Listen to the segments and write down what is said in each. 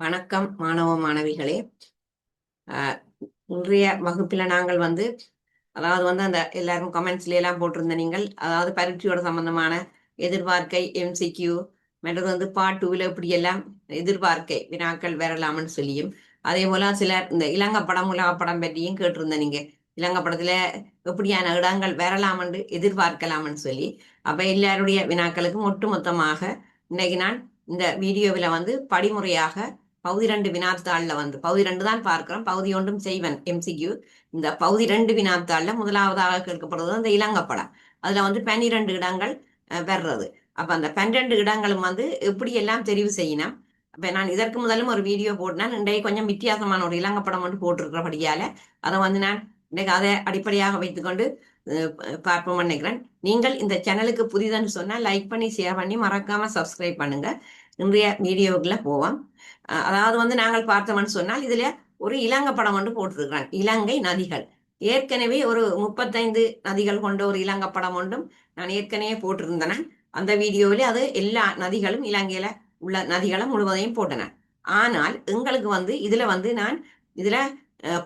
வணக்கம் மாணவ மாணவிகளே. இன்றைய வகுப்பில் நாங்கள் வந்து அதாவது வந்து அந்த எல்லாரும் கமெண்ட்ஸ்ல எல்லாம் போட்டிருந்த நீங்கள் அதாவது பரீட்சையோட சம்பந்தமான எதிர்பார்க்கை எம்சிக்யூ மற்றது வந்து பார்ட் டூவில் இப்படியெல்லாம் எதிர்பார்க்கை வினாக்கள் வரலாம்னு சொல்லியும் அதே போல சிலர் இந்த இலங்கை படம் உலக படம் பற்றியும் கேட்டிருந்த நீங்க. இலங்கை படத்துல எப்படியான இடங்கள் வரலாமென்று எதிர்பார்க்கலாம்னு சொல்லி அப்ப எல்லாருடைய வினாக்களுக்கும் ஒட்டுமொத்தமாக இன்னைக்கு நான் இந்த வீடியோவில் வந்து படிமுறையாக பகுதி ரெண்டு வினாத்தாளில் வந்து பகுதி ரெண்டு தான் பார்க்கிறோம் பகுதி ஒன்றும் செய்வன் எம்சிக்யூ இந்த பகுதி ரெண்டு வினாத்தாளில் முதலாவதாக கேட்கப்படுறது அந்த இலங்கப்படம் அதுல வந்து பன்னிரெண்டு இடங்கள் வர்றது அப்ப அந்த பன்னிரெண்டு இடங்களும் வந்து எப்படி எல்லாம் தெரிவு செய்யணும் அப்ப நான் இதற்கு முதலும் ஒரு வீடியோ போட்டேன் இன்றைய கொஞ்சம் வித்தியாசமான ஒரு இலங்கப்படம் வந்து போட்டிருக்கிறபடியால அதை வந்து நான் இன்றைக்கு அதை அடிப்படையாக வைத்துக்கொண்டு பார்ப்போம் நினைக்கிறேன். நீங்கள் இந்த சேனலுக்கு புதிதன்னு சொன்னா லைக் பண்ணி ஷேர் பண்ணி மறக்காம சப்ஸ்கிரைப் பண்ணுங்க. இன்றைய வீடியோக்குள்ள போவோம். அதாவது வந்து நாங்கள் பார்த்தோம்னு சொன்னால் இதுல ஒரு இலங்கை படம் ஒன்று போட்டிருக்கிறான் இலங்கை நதிகள். ஏற்கனவே ஒரு முப்பத்தைந்து நதிகள் கொண்ட ஒரு இலங்கை படம் ஒன்றும் நான் ஏற்கனவே போட்டிருந்தேன். அந்த வீடியோவில் அது எல்லா நதிகளும் இலங்கையில உள்ள நதிகளும் முழுவதையும் போட்டன. ஆனால் எங்களுக்கு வந்து இதுல வந்து நான் இதுல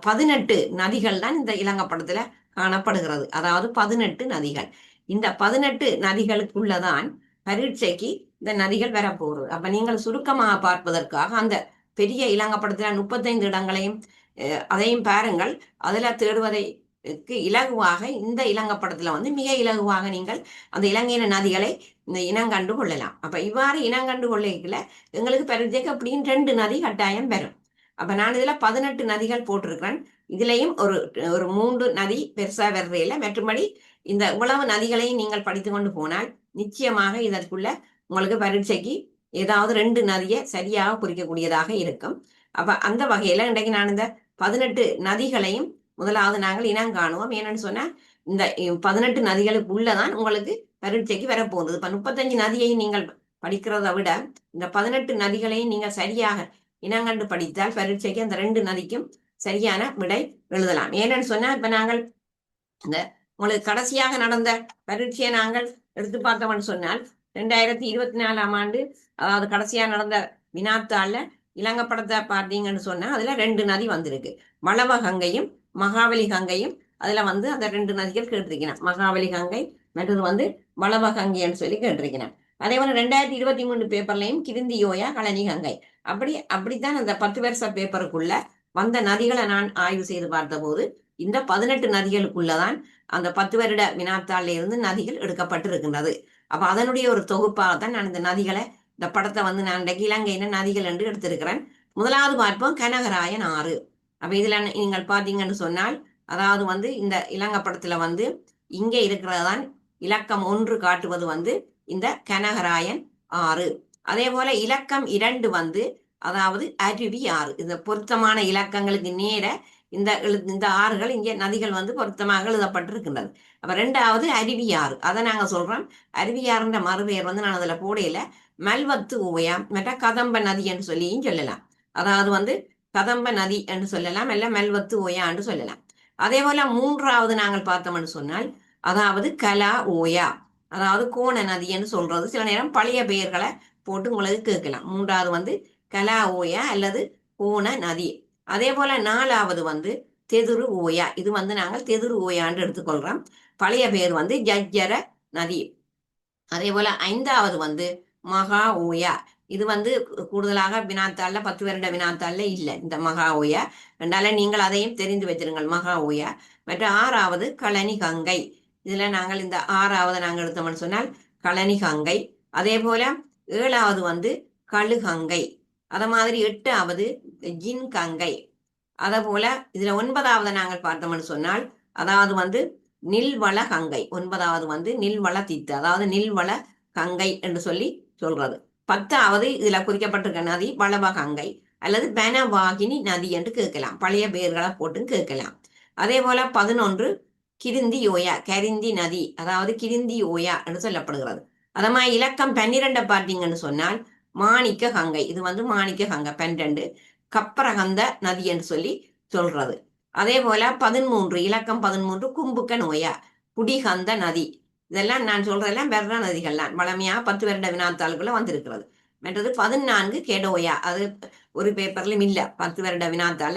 பதினெட்டு நதிகள் தான் இந்த இலங்கை படத்துல காணப்படுகிறது. அதாவது பதினெட்டு நதிகள். இந்த பதினெட்டு நதிகளுக்குள்ளதான் பரீட்சைக்கு இந்த நதிகள் வரப்போகுது அப்ப நீங்கள் சுருக்கமாக பார்ப்பதற்காக அந்த பெரிய இலங்கப்படத்துல முப்பத்தைந்து இடங்களையும் அதையும் பாருங்கள். அதுல தேடுவதைக்கு இலகுவாக இந்த இலங்கப்படத்துல வந்து மிக இலகுவாக நீங்கள் அந்த இலங்கையின் நதிகளை இந்த இனங்கண்டு கொள்ளலாம். அப்ப இவ்வாறு இனங்கண்டு கொள்ளைக்குள்ள எங்களுக்கு பரீட்சைக்கு அப்படின்னு ரெண்டு நதி கட்டாயம் வரும். அப்ப நான் இதுல பதினெட்டு நதிகள் போட்டிருக்கிறேன். இதுலயும் ஒரு ஒரு மூன்று நதி பெருசா வர்றையில மற்றபடி இந்த உழவு நதிகளையும் நீங்கள் படித்து கொண்டு போனால் நிச்சயமாக இதற்குள்ள உங்களுக்கு பரீட்சைக்கு ஏதாவது ரெண்டு நதியை சரியாக குறிக்கக்கூடியதாக இருக்கும். அப்ப அந்த வகையில இன்றைக்கு நான் இந்த பதினெட்டு நதிகளையும் முதலாவது நாங்கள் இனம் காணுவோம். ஏன்னு சொன்னா இந்த பதினெட்டு நதிகளுக்கு உள்ளதான் உங்களுக்கு பரீட்சைக்கு வரப்போகுது. இப்ப முப்பத்தஞ்சு நதியையும் நீங்கள் படிக்கிறதை விட இந்த பதினெட்டு நதிகளையும் நீங்கள் சரியாக இனங்கண்டு படித்தால் பரீட்சைக்கு அந்த ரெண்டு நதிக்கும் சரியான விடை எழுதலாம். ஏன்னு சொன்னா இப்ப நாங்கள் இந்த உங்களுக்கு கடைசியாக நடந்த பரீட்சையை நாங்கள் எடுத்து பார்த்தவன் சொன்னால் ரெண்டாயிரத்தி இருபத்தி நாலாம் ஆண்டு அதாவது கடைசியா நடந்த வினாத்தால இலங்கை படத்தை பார்த்தீங்கன்னு சொன்னா அதுல ரெண்டு நதி வந்திருக்கு. வளவ கங்கையும் மகாவலி கங்கையும் அதுல வந்து அந்த ரெண்டு நதிகள் கேட்டிருக்கிறேன் மகாவலி கங்கை மற்றது வந்து வளவ கங்கைன்னு சொல்லி கேட்டிருக்கிறேன் அதே போல ரெண்டாயிரத்தி இருபத்தி மூணு பேப்பர்லயும் கிருந்தியோயா கழனி கங்கை. அப்படி அப்படித்தான் அந்த பத்து வருஷ பேப்பருக்குள்ள வந்த நதிகளை நான் ஆய்வு செய்து பார்த்தபோது இந்த பதினெட்டு நதிகளுக்குள்ளதான் அந்த பத்து வருட வினாத்தாள்ல இருந்து நதிகள் எடுக்கப்பட்டிருக்கின்றது. அப்ப அதனுடைய ஒரு தொகுப்பாக தான் நான் இந்த நதிகளை இந்த படத்தை வந்து நான் இன்றைக்கு இலங்கையின நதிகள் என்று எடுத்திருக்கிறேன். முதலாவது பார்ப்போம் கனகராயன் ஆறு. அப்ப இதுல நீங்கள் பார்த்தீங்கன்னு சொன்னால் அதாவது வந்து இந்த இலங்கை படத்துல வந்து இங்கே இருக்கிறதான் இலக்கம் ஒன்று காட்டுவது வந்து இந்த கனகராயன் ஆறு. அதே போல இலக்கம் இரண்டு வந்து அதாவது அருவி ஆறு. இந்த பொருத்தமான இலக்கங்களுக்கு நேர இந்த இந்த ஆறுகள் இங்கே நதிகள் வந்து பொருத்தமாக எழுதப்பட்டிருக்கின்றது. அப்ப ரெண்டாவது அருவியாறு. அதை நாங்கள் சொல்றோம். அருவியாறுன்ற மறுபெயர் வந்து நான் அதில் போடையில. மல்வத்து ஓயா மற்ற கதம்ப நதி என்று சொல்லியும் சொல்லலாம். அதாவது வந்து கதம்ப நதி என்று சொல்லலாம் இல்லை மெல்வத்து ஓயா என்று சொல்லலாம். அதே போல மூன்றாவது நாங்கள் பார்த்தோம்னு சொன்னால் அதாவது கலா ஓயா அதாவது கோண நதி என்று சொல்றது. சில நேரம் பழைய பெயர்களை போட்டு உங்களுக்கு கேட்கலாம். மூன்றாவது வந்து கலா ஓயா அல்லது கோண நதி. அதே போல நாலாவது வந்து தெதுரு ஓயா. இது வந்து நாங்கள் தெதுரு ஓயான்னு எடுத்துக்கொள்றோம். பழைய பேர் வந்து ஜஜ்ஜர நதி. அதே போல ஐந்தாவது வந்து மகா ஓயா. இது வந்து கூடுதலாக வினாத்தாள்ல பத்து வருட வினாத்தாள்ல இல்லை இந்த மகா ஓயா. ரெண்டால நீங்கள் அதையும் தெரிந்து வச்சிருங்கள் மகா ஓயா. மற்ற ஆறாவது கழனி கங்கை. இதுல நாங்கள் இந்த ஆறாவது நாங்கள் எடுத்தோம்னு சொன்னால் கழனி கங்கை. அதே போல ஏழாவது வந்து கழுகங்கை. அத மாதிரி எட்டாவது ஜின் கங்கை. அதே போல இதுல ஒன்பதாவது நாங்கள் பார்த்தோம்னு சொன்னால் அதாவது வந்து நில்வள கங்கை. ஒன்பதாவது வந்து நில்வள தித்து அதாவது நில்வள கங்கை என்று சொல்லி சொல்றது. பத்தாவது இதுல குறிக்கப்பட்டிருக்க நதி வளவ கங்கை அல்லது பெனவாகினி நதி என்று கேட்கலாம். பழைய பெயர்களை போட்டு கேட்கலாம். அதே போல பதினொன்று கிருந்தி யோயா கரிந்தி நதி அதாவது கிருந்தி யோயா என்று சொல்லப்படுகிறது. அதே மாதிரி இலக்கம் பன்னிரெண்டை பார்த்தீங்கன்னு சொன்னால் மாணிக்க கங்கை. இது வந்து மாணிக்க கங்கை. பன்னிரெண்டு கப்பரகந்த நதி என்று சொல்லி சொல்றது. அதே போல பதிமூன்று இலக்கம் பதிமூன்று கும்புக்க நோயா குடிகந்த நதி. இதெல்லாம் நான் சொல்றதெல்லாம் வெற நதிகள்லாம் வளமையா பத்து வருட வினாத்தாளுக்குள்ள வந்திருக்கிறது. மற்றது பதினான்கு கெடோயா. அது ஒரு பேப்பர்லயும் இல்லை. பத்து வருட வினாத்தால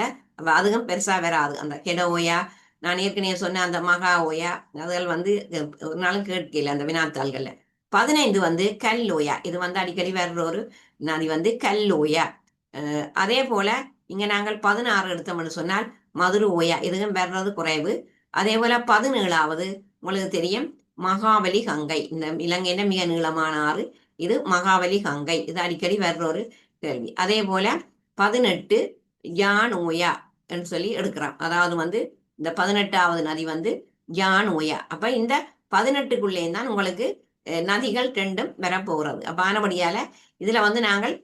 அதுவும் பெருசா வராது. அந்த கெடோயா நான் ஏற்கனவே சொன்ன அந்த மகா ஓயா அதுகள் வந்து ஒரு நாளும் கேட்கல அந்த வினாத்தாள்கள்ல. பதினைந்து வந்து கல்லோயா. இது வந்து அடிக்கடி வர்ற ஒரு நதி வந்து கல்லோயா. அதே போல இங்க நாங்கள் பதினாறு எடுத்தோம்னு சொன்னால் மதுரை ஓயா இதுவும் வர்றது குறைவு. அதே போல பதினேழாவது உங்களுக்கு தெரியும் மகாபலி கங்கை. இந்த இலங்கையில மிக நீளமான ஆறு. இது மகாபலி கங்கை. இது அடிக்கடி வர்ற ஒரு கேள்வி. அதே போல பதினெட்டு யான் ஓயா என்று சொல்லி எடுக்கிறோம். அதாவது வந்து இந்த பதினெட்டாவது நதி வந்து யான் ஓயா. அப்ப இந்த பதினெட்டுக்குள்ளேயும் தான் உங்களுக்கு நதிகள் ரெண்டும் வரப்போகிறது. அப்ப ஆனபடியால இதுல வந்து நாங்கள்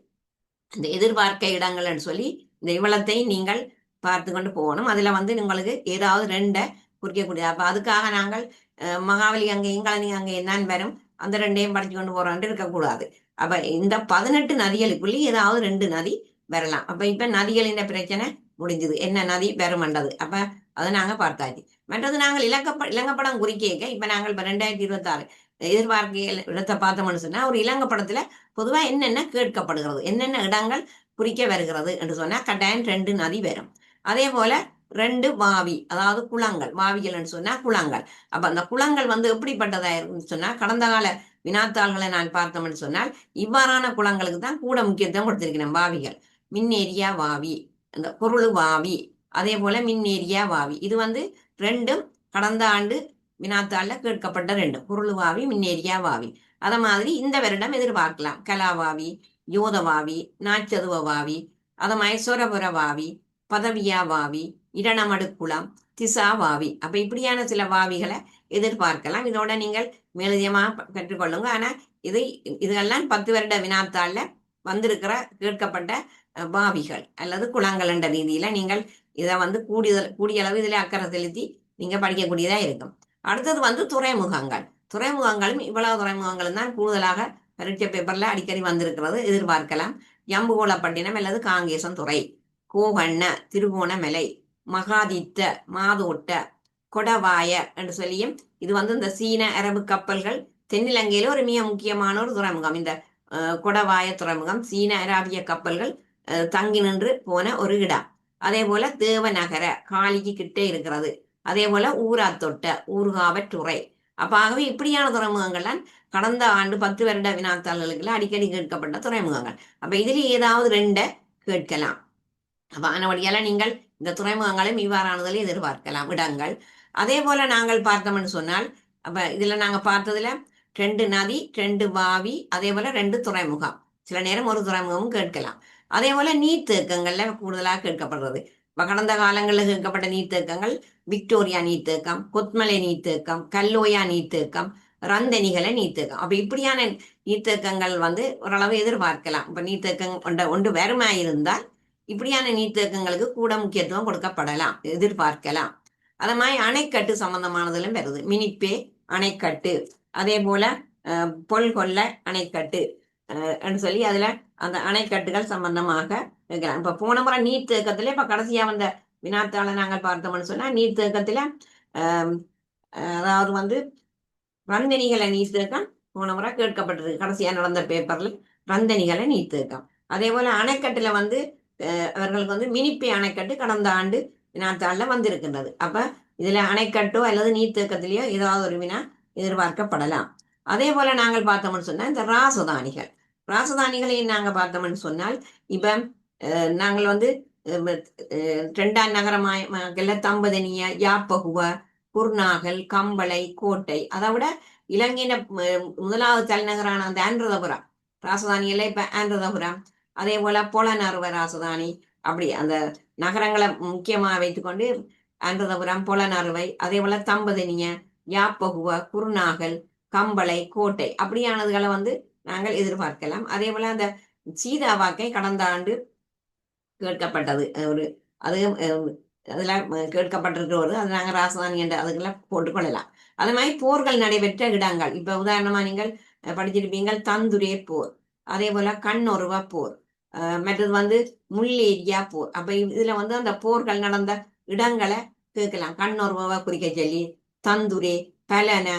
இந்த எதிர்பார்க்க இடங்கள்னு சொல்லி இந்த இவ்வளத்தையும் நீங்கள் பார்த்து கொண்டு போகணும். அதுல வந்து உங்களுக்கு ஏதாவது ரெண்டை குறிக்கக்கூடியது அப்ப அதுக்காக நாங்கள் மகாவலி மகாபலி அங்கேயும் கழனி அங்கேயும் தான் வரும்? அந்த ரெண்டையும் படிச்சு கொண்டு போறோம்ட்டு இருக்கக்கூடாது. அப்ப இந்த பதினெட்டு நதிகளுக்குள்ளே ஏதாவது ரெண்டு நதி வரலாம். அப்ப இப்ப நதிகளின் பிரச்சனை முடிஞ்சது. என்ன நதி வருமண்டது அப்ப அதை நாங்க பார்த்தாச்சு. மற்றது நாங்கள் இலக்கப்ப இலங்கப்படம் குறிக்க இப்ப நாங்கள் இப்ப ரெண்டாயிரத்தி இருபத்தி ஆறு எதிர்பார்க்கையில் இடத்தை பார்த்தோம்னு சொன்னா ஒரு இலங்கப்படத்துல பொதுவா என்னென்ன கேட்கப்படுகிறது என்னென்ன இடங்கள் குறிக்க வருகிறது என்று சொன்னா கட்டாயம் ரெண்டு நதி வரும். அதே போல ரெண்டு வாவி அதாவது குளங்கள் வாவிகள்னு சொன்னா குளங்கள். அப்ப அந்த குளங்கள் வந்து எப்படிப்பட்டதா இருக்குன்னு சொன்னா கடந்த கால வினாத்தாள்களை நான் பார்த்தோம்னு சொன்னால் இவ்வாறான குளங்களுக்கு தான் கூட முக்கியத்துவம் கொடுத்திருக்கிறேன் வாவிகள். மின்னேரியா வாவி அந்த பொருள் வாவி அதே போல மின்னேரியா வாவி. இது வந்து ரெண்டும் கடந்த ஆண்டு வினாத்தால கேட்கப்பட்ட ரெண்டு. பொருள் வாவி மின்னேரியா வாவி அத மாதிரி இந்த வருடம் எதிர்பார்க்கலாம். கலாவாவி யோதவாவி நாச்சதுவ வாவி அத மைசோரபுர வாவி பதவியா வாவி இரணமடுக்குளம் திசா வாவி அப்ப இப்படியான சில வாவிகளை எதிர்பார்க்கலாம். இதோட நீங்கள் மேலதிகமா கற்றுக்கொள்ளுங்க. ஆனா இது இதெல்லாம் பத்து வருட வினாத்தாள்ல வந்திருக்கிற கேட்கப்பட்ட பாவிகள் அல்லது குளங்கள் என்ற ரீதியில நீங்கள் இதை வந்து கூடியதல் கூடிய அளவு இதுல அக்கறை செலுத்தி நீங்க படிக்கக்கூடியதா இருக்கும். அடுத்தது வந்து துறைமுகங்கள். துறைமுகங்களும் இவ்வளவு துறைமுகங்களும் தான் கூடுதலாக பரீட்சை பேப்பர்ல அடிக்கடி வந்திருக்கிறது. எதிர்பார்க்கலாம். ஜம்புகோளப்பட்டினம் அல்லது காங்கேசன் துறை. கோவண்ண திருகோணமலை மகாதித்த மாதோட்ட கொடவாய என்று சொல்லியும் இது வந்து இந்த சீன அரபு கப்பல்கள் தென்னிலங்கையில ஒரு மிக முக்கியமான ஒரு துறைமுகம். இந்த கொடவாய துறைமுகம் சீன அராபிய கப்பல்கள் தங்கி நின்று போன ஒரு இடம். அதே போல தேவநகர காளிக்கு கிட்டே இருக்கிறது. அதே போல ஊராத்தொட்ட ஊர்காவற்றுறை அப்ப ஆகவே இப்படியான துறைமுகங்கள்லாம் கடந்த ஆண்டு பத்து வருட வினாத்தாள்களுக்குள்ள அடிக்கடி கேட்கப்பட்ட துறைமுகங்கள். அப்ப இதுல ஏதாவது ரெண்டை கேட்கலாம். அப்ப ஆனபடியால நீங்கள் இந்த துறைமுகங்களையும் இவ்வாறானதில் எதிர்பார்க்கலாம். இடங்கள். அதே போல நாங்கள் பார்த்தோம்னு சொன்னால் அப்ப இதுல நாங்க பார்த்ததுல ரெண்டு நதி ரெண்டு பாவி அதே போல ரெண்டு துறைமுகம். சில நேரம் ஒரு துறைமுகமும் கேட்கலாம். அதே போல நீர்த்தேக்கங்கள்ல கூடுதலாக கேட்கப்படுறது. கடந்த காலங்களில் கேட்கப்பட்ட நீர்த்தேக்கங்கள் விக்டோரியா நீர்த்தேக்கம் கொத்மலை நீர்த்தேக்கம் கல்லோயா நீர்த்தேக்கம் ரந்தனிகளை நீர்த்தேக்கம். அப்ப இப்படியான நீர்த்தேக்கங்கள் வந்து ஓரளவு எதிர்பார்க்கலாம். இப்ப நீர்த்தேக்கம் ஒன்ற ஒன்று வருமா இருந்தால் இப்படியான நீர்த்தேக்கங்களுக்கு கூட முக்கியத்துவம் கொடுக்கப்படலாம் எதிர்பார்க்கலாம். அது மாதிரி அணைக்கட்டு சம்பந்தமானதிலும் வருது. மினிப்பே அணைக்கட்டு. அதே போல பொல்கொல்ல அணைக்கட்டு. சொல்லி அதுல அந்த அணைக்கட்டுகள் சம்பந்தமாக இருக்கலாம் இப்ப போன முறை நீர்த்தேக்கத்துல இப்ப கடைசியா வந்த வினாத்தாளை நாங்கள் பார்த்தோம்னு சொன்னா நீட் தேக்கத்துல அதாவது வந்து ரந்தனிகளை நீர்த்தேக்கம் போன முறை கேட்கப்பட்டிருக்கு கடைசியா நடந்த பேப்பர்ல ரந்தனிகளை நீட் தேக்கம். அதே போல அணைக்கட்டுல வந்து அவர்களுக்கு வந்து மினிப்பி அணைக்கட்டு கடந்த ஆண்டு வினாத்தாள்ல வந்திருக்கின்றது. அப்ப இதுல அணைக்கட்டோ அல்லது நீர்த்தேக்கத்திலேயோ ஏதாவது ஒரு வினா எதிர்பார்க்கப்படலாம். அதே போல நாங்கள் பார்த்தோம்னு சொன்னா இந்த ராசதானிகள். ராசதானிகளை நாங்க பார்த்தோம்னு சொன்னால் இப்ப நாங்கள் வந்து ரெண்டாம் நகரமாய் தம்பதனிய யாப்பகுவ குர்நாகல் கம்பளை கோட்டை அதை விட இலங்கையின முதலாவது தலைநகரான அந்த ஆந்திரதபுரம் ராசதானியில இப்ப ஆந்திரதபுரம் அதே போல பொலனறுவ ராசதானி அப்படி அந்த நகரங்களை முக்கியமா வைத்துக்கொண்டு ஆந்திரதபுரம் பொலனறுவை அதே போல தம்பதனிய யாப்பகுவ குருநாகல் கம்பளை கோட்டை அப்படியானதுகளை வந்து நாங்கள் எதிர்பார்க்கலாம். அதே போல அந்த சீதாவாக்கை கடந்த ஆண்டு கேட்கப்பட்டது. ஒரு அது அதெல்லாம் கேட்கப்பட்டிருக்கிற ஒரு அது நாங்கள் ராசதானி என்ற அதுக்கெல்லாம் போட்டுக்கொள்ளலாம் அது மாதிரி போர்கள் நடைபெற்ற இடங்கள். இப்ப உதாரணமா நீங்கள் படிச்சிருப்பீங்கள் தந்துரே போர் அதே போல கண்ணொருவ போர் மற்றது வந்து முள்ளேரியா போர். அப்ப இதுல வந்து அந்த போர்கள் நடந்த இடங்களை கேட்கலாம். கண்ணொருவ குறிக்க சொல்லி தந்துரே பலன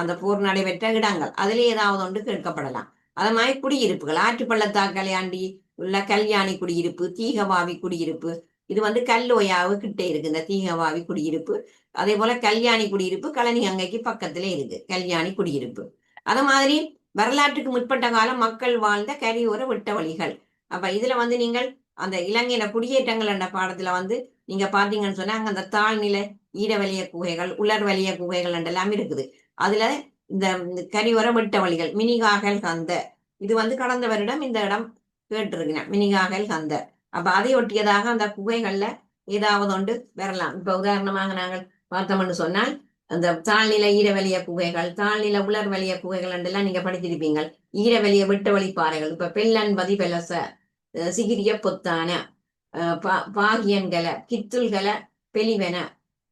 அந்த போர் நடைபெற்ற இடங்கள். அதுல ஏதாவது ஒன்று கேட்கப்படலாம். அது மாதிரி குடியிருப்புகள். ஆற்று பள்ளத்தாக்களையாண்டி உள்ள கல்யாணி குடியிருப்பு தீகவாவி குடியிருப்பு. இது வந்து கல்லோயாவு கிட்டே இருக்கு இந்த தீகவாவி குடியிருப்பு. அதே போல கல்யாணி குடியிருப்பு கழனி அங்கைக்கு பக்கத்துல இருக்கு கல்யாணி குடியிருப்பு. அது மாதிரி வரலாற்றுக்கு முற்பட்ட காலம் மக்கள் வாழ்ந்த கரியோர விட்ட வழிகள் அப்ப இதுல வந்து நீங்கள் அந்த இலங்கையில குடியேற்றங்கள் என்ற பாடத்துல வந்து நீங்க பாத்தீங்கன்னு சொன்னா அங்க அந்த தாழ்நிலை ஈரவலிய குகைகள் உலர் வலிய குகைகள் என்றெல்லாம் இருக்குது. அதுல இந்த கரியோர விட்ட வழிகள் மினிகாகல் கந்த. இது வந்து கடந்த வருடம் இந்த இடம் கேட்டிருக்கிறேன் மினிகாகல் கந்த. அப்ப அதை ஒட்டியதாக அந்த குகைகள்ல ஏதாவது ஒன்று வரலாம். இப்ப உதாரணமாக நாங்கள் பார்த்தோம்னு சொன்னால் அந்த தாழ்நில ஈரவலிய குகைகள் தாழ்நிலை உலர் வலிய குகைகள் எல்லாம் நீங்க படிச்சிருப்பீங்க ஈரவலிய வெட்ட வழி பாறைகள் இப்ப பெல்லன் பதி பெலச சிகிரிய பொத்தான அஹ் பா பாகியன்கல கித்துல்கல பெலிவென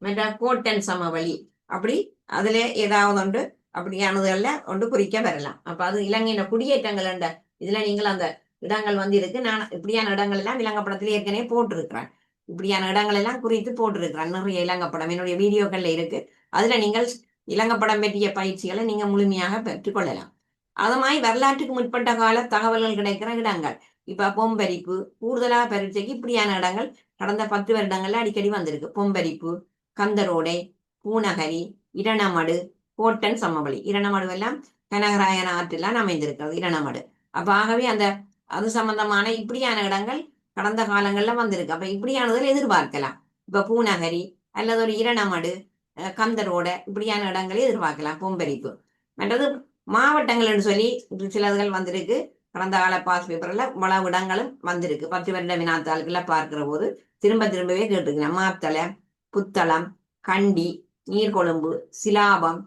மற்ற கோட்டன் சமவெளி அப்படி அதுல ஏதாவது ஒன்று அப்படியானதுல ஒன்று குறிக்க வரலாம். அப்ப அது இலங்கையில குடியேற்றங்கள் என்ற இதுல நீங்கள் அந்த இடங்கள் வந்து இருக்கு நான் இப்படியான இடங்கள் எல்லாம் இலங்கப்படத்துல ஏற்கனவே போட்டிருக்கிறேன். இப்படியான இடங்கள் எல்லாம் குறித்து போட்டிருக்கிறேன். நிறைய இலங்கப்படம் என்னுடைய வீடியோக்கள்ல இருக்கு. அதுல நீங்கள் இலங்கப்படம் பற்றிய பயிற்சிகளை நீங்க முழுமையாக பெற்றுக்கொள்ளலாம் அது மாதிரி வரலாற்றுக்கு முற்பட்ட கால தகவல்கள் கிடைக்கிற இடங்கள். இப்ப பொம்பரிப்பு கூடுதலா பரீட்சைக்கு இப்படியான இடங்கள் கடந்த பத்து வருடங்கள்ல அடிக்கடி வந்திருக்கு. பொம்பரிப்பு கந்தரோடை பூநகரி இரணமடு கோட்டன் சமவெளி. இரணமடு எல்லாம் கனகராயன ஆற்றெல்லாம் அமைந்திருக்கிறது. இரணமடு அப்ப ஆகவே அந்த அது சம்பந்தமான இப்படியான இடங்கள் கடந்த காலங்கள்ல வந்திருக்கு. அப்ப இப்படியானதில் எதிர்பார்க்கலாம். இப்ப பூநகரி அல்லது ஒரு இரணமடு கந்தரோட இப்படியான இடங்களை எதிர்பார்க்கலாம். பொம்பரிப்பு. மற்றது மாவட்டங்கள்னு சொல்லி சிலதுகள் வந்திருக்கு. கடந்த கால பாஸ் பேப்பர்ல பல இடங்களும் வந்திருக்கு. பத்து வருட வினாத்தாள்களை பார்க்கிற போது திரும்ப திரும்பவே கேட்டிருக்கிறேன். மாத்தளம் புத்தளம் கண்டி நீர்கொழும்பு சிலாபம்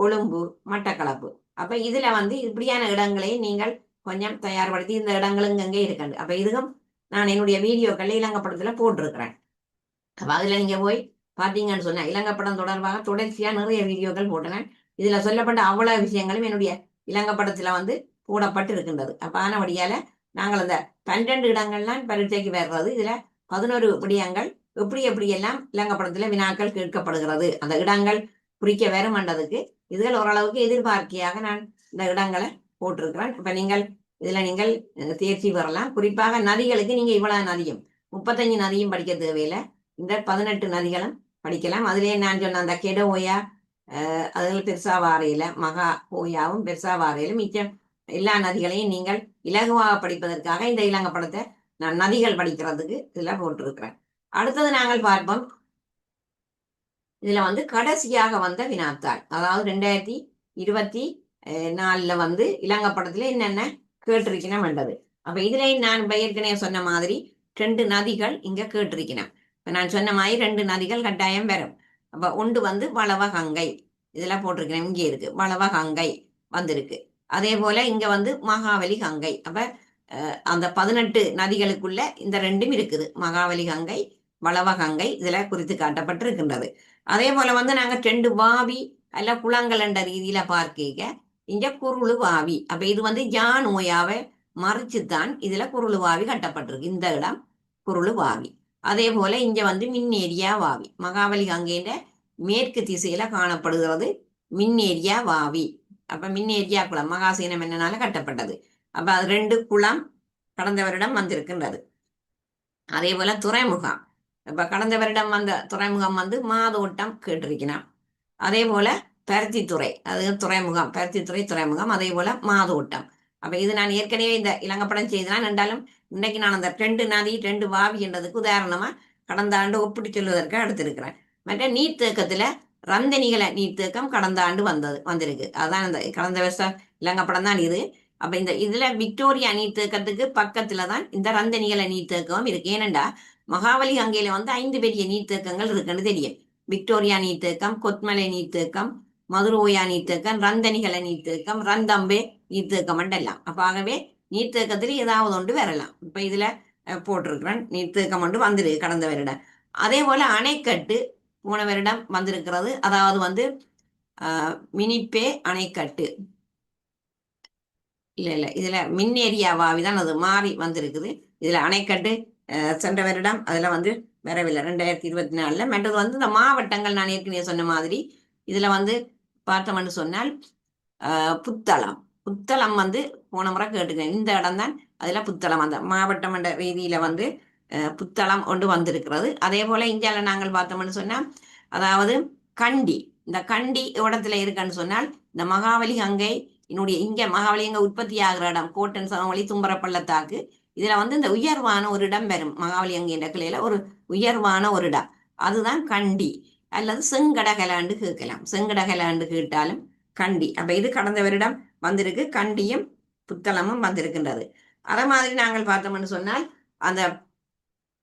கொழும்பு மட்டக்களப்பு. அப்ப இதுல வந்து இப்படியான இடங்களை நீங்கள் கொஞ்சம் தயார்படுத்தி இந்த இடங்களும் இங்கே இருக்காது அப்ப இதுவும் நான் என்னுடைய வீடியோக்கள் இலங்கப்படத்துல போட்டிருக்கிறேன். அப்ப அதுல நீங்க போய் பாத்தீங்கன்னு சொன்னா இலங்கப்படம் தொடர்பாக தொடர்ச்சியா நிறைய வீடியோக்கள் போட்டேன். இதுல சொல்லப்பட்ட அவ்வளவு விஷயங்களும் என்னுடைய இலங்கப்படத்துல வந்து போடப்பட்டு இருக்கின்றது அப்ப ஆனபடியால நாங்கள் அந்த பன்னெண்டு இடங்கள்லாம் பரீட்சைக்கு வர்றது இதுல பதினோரு விடயங்கள் எப்படி எப்படி எல்லாம் இலங்கப்படத்துல வினாக்கள் கேட்கப்படுகிறது அந்த இடங்கள் குறிக்க வேறுமன்றதுக்கு இதுகள் ஓரளவுக்கு எதிர்பார்க்கையாக நான் இந்த இடங்களை போட்டிருக்கிறேன். இப்ப நீங்கள் இதுல நீங்கள் தேர்ச்சி பெறலாம். குறிப்பாக நதிகளுக்கு நீங்க இவ்வளவு நதியும் முப்பத்தஞ்சு நதியும் படிக்க தேவையில்லை. இந்த பதினெட்டு நதிகளும் படிக்கலாம். அதுலயே நான் சொன்ன அந்த கெட ஓயா அஹ், அதுகள் பெருசா வாரையில மகா ஓயாவும் பெருசா வாரையில மிச்சம் எல்லா நதிகளையும் நீங்கள் இலகுவாக படிப்பதற்காக இந்த இலங்கை படத்தை நான் நதிகள் படிக்கிறதுக்கு இதுல போட்டிருக்கிறேன். அடுத்தது நாங்கள் பார்ப்போம். இதுல வந்து கடைசியாக வந்த வினாத்தாள். அதாவது ரெண்டாயிரத்தி இருபத்தி நாலுல வந்து இலங்கை படத்துல என்னென்ன கேட்டிருக்கணும் என்றது அப்ப இதுல நான் ஏற்கனவே சொன்ன மாதிரி ரெண்டு நதிகள் இங்க கேட்டிருக்கணும் இப்ப நான் சொன்ன மாதிரி ரெண்டு நதிகள் கட்டாயம் வரும். அப்ப ஒன்று வந்து வளவ கங்கை. இதுல போட்டிருக்கிறேன் இங்கே இருக்கு. வளவ கங்கை வந்திருக்கு. அதே போல இங்க வந்து மகாவலி கங்கை. அப்ப அந்த பதினெட்டு நதிகளுக்குள்ள இந்த ரெண்டும் இருக்குது. மகாவலி கங்கை வளவகங்கை இதுல குறித்து காட்டப்பட்டிருக்கின்றது. அதே போல வந்து நாங்க ரெண்டு வாவி அல்ல குளங்கள் என்ற ரீதியில பார்க்க இங்க குருளு வாவி. அப்ப இது வந்து ஜான் ஓயாவை மறைச்சுத்தான் இதுல குருளு வாவி கட்டப்பட்டிருக்கு. இந்த இடம் குருளு வாவி. அதே போல இங்க வந்து மின்னேரியா வாவி. மகாபலி கங்கைன்ற மேற்கு திசையில காணப்படுகிறது மின்னேரியா வாவி. அப்ப மின்னேரியா குளம் மகாசீனம் என்னனால கட்டப்பட்டது. அப்ப அது ரெண்டு குளம் கடந்த வருடம் வந்திருக்கின்றது. அதே போல துறைமுகம். இப்ப கடந்த வருடம் வந்த துறைமுகம் வந்து மாதோட்டம் கேட்டிருக்கிறான் அதே போல பருத்தித்துறை அது துறைமுகம் பருத்தித்துறை துறைமுகம் அதே போல மாதோட்டம். அப்ப இது நான் ஏற்கனவே இந்த இலங்கப்படம் செய்தேன். என்றாலும் இன்னைக்கு நான் அந்த ரெண்டு நதி ரெண்டு வாவி என்றதுக்கு உதாரணமா கடந்த ஆண்டு ஒப்பிட்டு சொல்வதற்கு எடுத்திருக்கிறேன் மற்ற நீர்த்தேக்கத்துல ரந்தனிகளை நீர்த்தேக்கம் கடந்த ஆண்டு வந்தது வந்திருக்கு. அதான் இந்த கடந்த வருஷம் இலங்கப்படம் தான் இது. அப்ப இந்த இதுல விக்டோரியா நீர்த்தேக்கத்துக்கு பக்கத்துல தான் இந்த ரந்தனிகளை நீர்த்தேக்கம் இருக்கு. ஏனெண்டா மகாவலி கங்கையில வந்து ஐந்து பெரிய நீர்த்தேக்கங்கள் இருக்குன்னு தெரியும். விக்டோரியா நீர்த்தேக்கம் கொத்மலை நீர்த்தேக்கம் மதுரோயா நீர்த்தேக்கம் ரந்தனிகள நீர்த்தேக்கம் ரந்தம்பே நீர்த்தேக்கம் எல்லாம் அப்ப ஆகவே நீர்த்தேக்கத்துல ஏதாவது ஒன்று வரலாம். இப்ப இதுல போட்டிருக்கிறேன் நீர்த்தேக்கம் ஒன்று வந்திருக்கு கடந்த வருடம். அதே போல அணைக்கட்டு போன வருடம் வந்திருக்கிறது. அதாவது வந்து ஆஹ், மினிப்பே அணைக்கட்டு. இல்ல இல்ல இதுல மின் ஏரியா வாவி தான் அது மாறி வந்திருக்குது. இதுல அணைக்கட்டு சென்ற வருடம் அதுல வந்து வரவில்லை. ரெண்டாயிரத்தி இருபத்தி நாலில் மற்றது வந்து இந்த மாவட்டங்கள் நான் ஏற்கனவே சொன்ன மாதிரி இதில் வந்து பார்த்தோம்னு சொன்னால் புத்தளம். புத்தளம் வந்து போன முறை கேட்டுக்கிறேன் இந்த இடம் தான் அதில் புத்தளம் அந்த மாவட்டம் என்ற ரீதியில் வந்து புத்தளம் கொண்டு வந்திருக்கிறது. அதே போல் இந்தியாவில் நாங்கள் பார்த்தோம்னு சொன்னால் அதாவது கண்டி. இந்த கண்டி இடத்துல இருக்குன்னு சொன்னால் இந்த மகாவலி கங்கை என்னுடைய இங்க மகாவலி அங்க உற்பத்தி ஆகிற இடம் கோட்டன் சமவெளி தும்பர பள்ளத்தாக்கு இதுல வந்து இந்த உயர்வான ஒரு இடம் வரும் மகாவலி என்ற கிளையில ஒரு உயர்வான ஒரு இடம். அதுதான் கண்டி. அல்லது செங்கடகலாண்டு கேட்கலாம். செங்கடகலாண்டு கேட்டாலும் கண்டி. அப்ப இது கடந்த வருடம் வந்திருக்கு. கண்டியும் புத்தளமும் வந்திருக்கின்றது. அதை மாதிரி நாங்கள் பார்த்தோம்னு சொன்னால் அந்த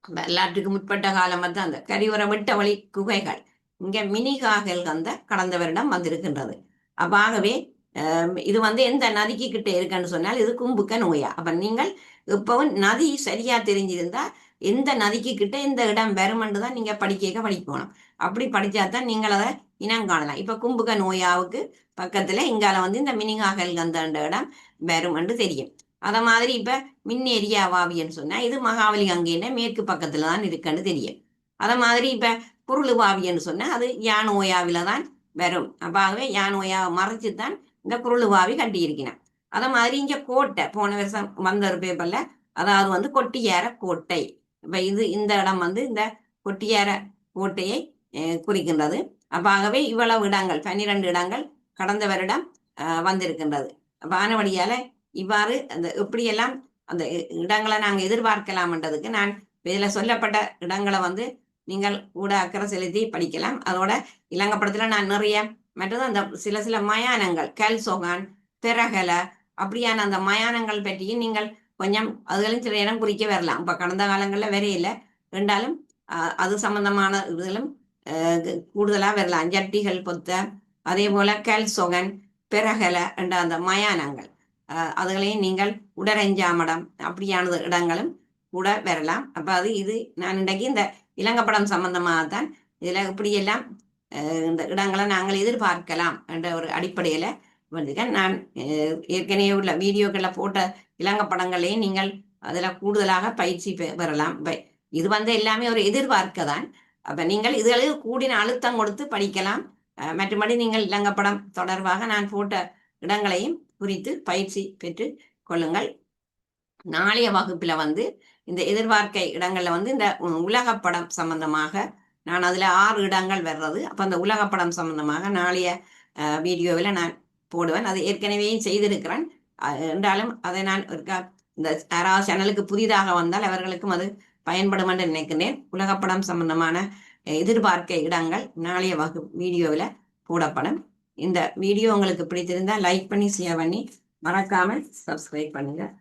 வரலாற்றுக்கு முற்பட்ட காலம் வந்து அந்த கரிவர விட்ட வழி குகைகள். இங்க மினி காகல் அந்த கடந்த வருடம் வந்திருக்கின்றது. அப்பாகவே இது வந்து எந்த நதிக்கு கிட்ட இருக்குன்னு சொன்னால் இது கும்புக்க நோயா. அப்ப நீங்கள் இப்பவும் நதி சரியா தெரிஞ்சிருந்தா எந்த நதிக்கு கிட்ட இந்த இடம் வருமென்று தான் நீங்க படிக்க போகணும். அப்படி படிச்சா தான் நீங்கள் அதை இனம் காணலாம். இப்ப கும்புக நோயாவுக்கு பக்கத்துல இங்கால வந்து இந்த மினிகாகல் கந்த இடம் வருமென்று தெரியும். அத மாதிரி இப்ப ஏரியா வாவின்னு சொன்னா இது மகாவலி கங்கையின மேற்கு பக்கத்துல தான் இருக்குன்னு தெரியும். அத மாதிரி இப்ப பொருள் வாவின்னு சொன்னா அது யானோயாவில தான் வரும். அப்பாகவே யானோயாவை மறைச்சு தான் இந்த குருளுவாவி வாவி அதை மாதிரி இங்க கோட்டை போன வருஷம் வந்த ஒரு பேப்பர்ல அதாவது வந்து கொட்டியார கோட்டை. இப்ப இது இந்த இடம் வந்து இந்த கொட்டியார கோட்டையை குறிக்கின்றது. அப்பாகவே இவ்வளவு இடங்கள் பன்னிரண்டு இடங்கள் கடந்த வருடம் வந்திருக்கின்றது. அப்ப ஆனவழியால இவ்வாறு அந்த எப்படியெல்லாம் அந்த இடங்களை நாங்கள் எதிர்பார்க்கலாம்ன்றதுக்கு நான் இதுல சொல்லப்பட்ட இடங்களை வந்து நீங்கள் கூட அக்கறை செலுத்தி படிக்கலாம். அதோட இலங்கப்படத்துல நான் நிறைய மற்றது அந்த சில சில மயானங்கள் கல்சோகான் திரகல அப்படியான அந்த மயானங்கள் பற்றியும் நீங்கள் கொஞ்சம் அதுகளும் சில இடம் குறிக்க வரலாம். இப்போ கடந்த காலங்களில் வரையில ரெண்டாலும் அஹ், அது சம்பந்தமான இதுகளும் கூடுதலாக வரலாம். ஜட்டிகள் பொத்த அதே போல கல்சொகன் பிறகல என்ற அந்த மயானங்கள். அதுகளையும் நீங்கள் உடரஞ்சாமடம் அப்படியானது இடங்களும் கூட வரலாம். அப்போ அது இது நான் இன்றைக்கு இந்த இலங்கப்படம் சம்பந்தமாக தான் இதில் இப்படியெல்லாம் இந்த இடங்களை நாங்கள் எதிர்பார்க்கலாம் என்ற ஒரு அடிப்படையில வந்திருக்கேன். நான் ஏற்கனவே உள்ள வீடியோக்களில் போட்ட இலங்கப்படங்களையும் நீங்கள் அதில் கூடுதலாக பயிற்சி பெ- பெறலாம். இது வந்து எல்லாமே ஒரு எதிர்பார்க்க தான். அப்போ நீங்கள் இதுகளுக்கு கூடின அழுத்தம் கொடுத்து படிக்கலாம். மற்றபடி நீங்கள் இலங்கப்படம் தொடர்பாக நான் போட்ட இடங்களையும் குறித்து பயிற்சி பெற்று கொள்ளுங்கள். நாளைய வகுப்பில் வந்து இந்த எதிர்பார்க்கை இடங்களில் வந்து இந்த உ- உலகப்படம் சம்பந்தமாக நான் அதில் ஆறு இடங்கள் வர்றது. அப்போ அந்த உலகப்படம் சம்பந்தமாக நாளைய வீடியோவில் நான் போடுவேன். அது ஏற்கனவே செய்திருக்கிறேன். என்றாலும் அதை நான் ஒருக்கா இந்த யாராவது சேனலுக்கு புதிதாக வந்தால் அவர்களுக்கும் அது பயன்படும் என்று நினைக்கிறேன். உலகப்படம் சம்பந்தமான எதிர்பார்க்க இடங்கள் நாளைய வகு வீடியோவில் போடப்படும். இந்த வீடியோ உங்களுக்கு பிடித்திருந்தால் லைக் பண்ணி ஷேர் பண்ணி மறக்காமல் சப்ஸ்கிரைப் பண்ணுங்கள்